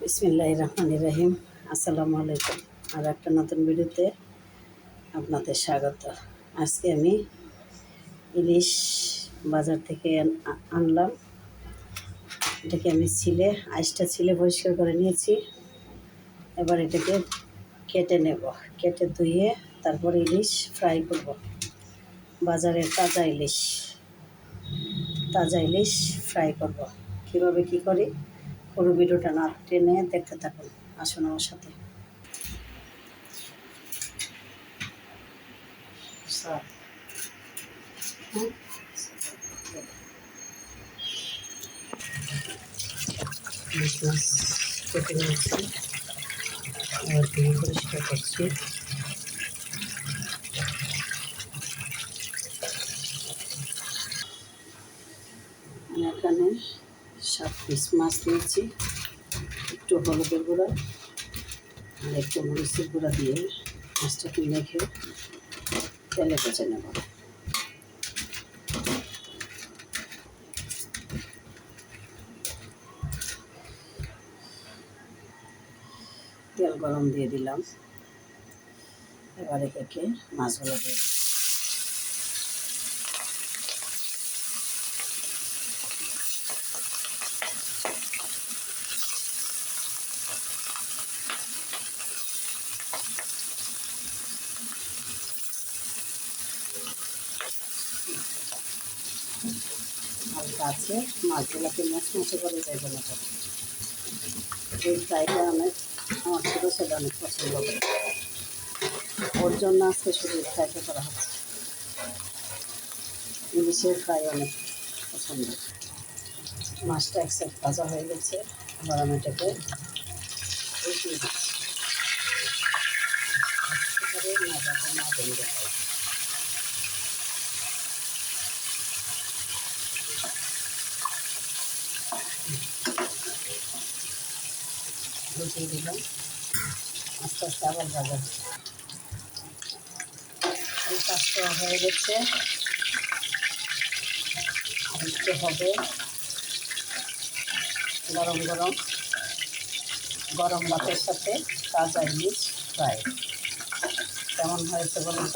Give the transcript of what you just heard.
বিসমিল্লাহ রহমান রহিম। আসসালামু আলাইকুম। আর একটা নতুন ভিডিওতে আপনাদের স্বাগত। আজকে আমি ইলিশ বাজার থেকে আনলাম। এটাকে আমি ছিলে, আইসটা ছিলে পরিষ্কার করে নিয়েছি। এবার এটাকে কেটে নেব। কেটে ধুয়ে তারপর ইলিশ ফ্রাই করব। বাজারের তাজা ইলিশ। তাজা ইলিশ ফ্রাই করব। কীভাবে কী করি? পুরো ভিডিওটা না টেনে দেখতে থাকুন। আসুন আমার সাথে। এখানে সাত পিস মাছ নিয়েছি। একটু হলুদের গুঁড়া আর একটু মরিচের গুঁড়া দিয়ে মাছটা মাছটাকে মেখে তেলে ভেজে নেব। তেল গরম দিয়ে দিলাম। এবারে একে মাছগুলো দিয়ে হালকা আছে। মাছগুলোকে মাছ মাছে করে যাবে না এই ফ্রাইটা অনেক আমার ছোটো ছেলে অনেক পছন্দ করে। ওর জন্য আজকে শুধু ফ্রাইটা করা হচ্ছে। ইলিশের ফ্রাই অনেক পছন্দ। মাছটা এক সাইড ভাজা হয়ে গেছে। এবার আমি এটাকে উল্টিয়ে দিচ্ছি। না যাতে না উল্টিয়ে দিলাম আস্তে আস্তে আবার ভাজা। হয়ে গেছে। একটু হবে গরম গরম। গরম ভাতের সাথে তাজা ইলিশ ফ্রাই। কেমন হয়েছে বলুন